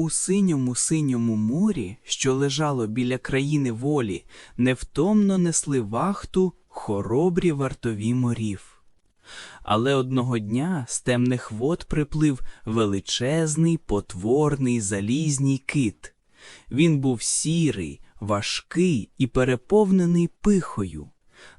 У синьому синьому морі, що лежало біля країни волі, невтомно несли вахту хоробрі вартові морів. Але одного дня з темних вод приплив величезний, потворний залізний кит. Він був сірий, важкий і переповнений пихою.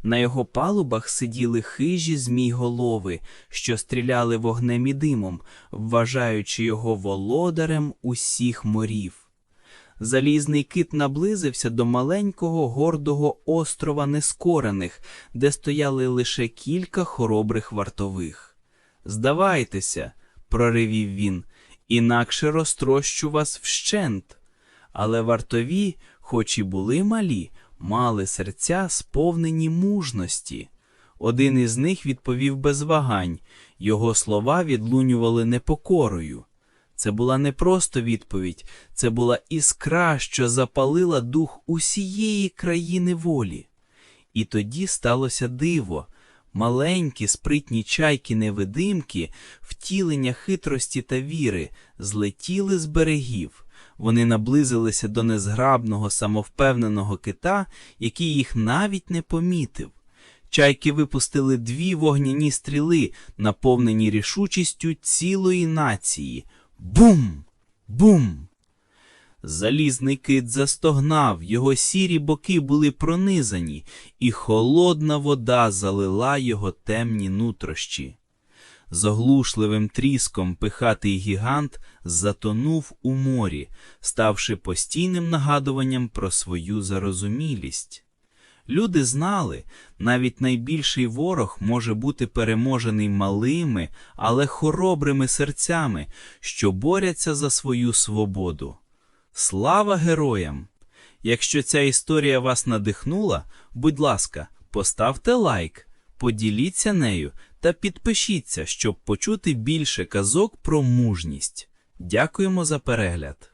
На його палубах сиділи хижі змійголови, що стріляли вогнем і димом, вважаючи його володарем усіх морів. Залізний кит наблизився до маленького гордого острова Нескорених, де стояли лише кілька хоробрих вартових. Здавайтеся, проривів він, інакше розтрощу вас вщент. Але вартові, хоч і були малі, мали серця сповнені мужності. Один із них відповів без вагань, його слова відлунювали непокорою. Це була не просто відповідь, це була іскра, що запалила дух усієї країни волі. І тоді сталося диво. Маленькі, спритні чайки-невидимки, втілення хитрості та віри, злетіли з берегів. Вони наблизилися до незграбного, самовпевненого кита, який їх навіть не помітив. Чайки випустили дві вогняні стріли, наповнені рішучістю цілої нації. Бум! Бум! Залізний кит застогнав, його сірі боки були пронизані, і холодна вода залила його темні нутрощі. З оглушливим тріском пихатий гігант затонув у морі, ставши постійним нагадуванням про свою зарозумілість. Люди знали, навіть найбільший ворог може бути переможений малими, але хоробрими серцями, що борються за свою свободу. Слава героям! Якщо ця історія вас надихнула, будь ласка, поставте лайк, поділіться нею та підпишіться, щоб почути більше казок про мужність. Дякуємо за перегляд!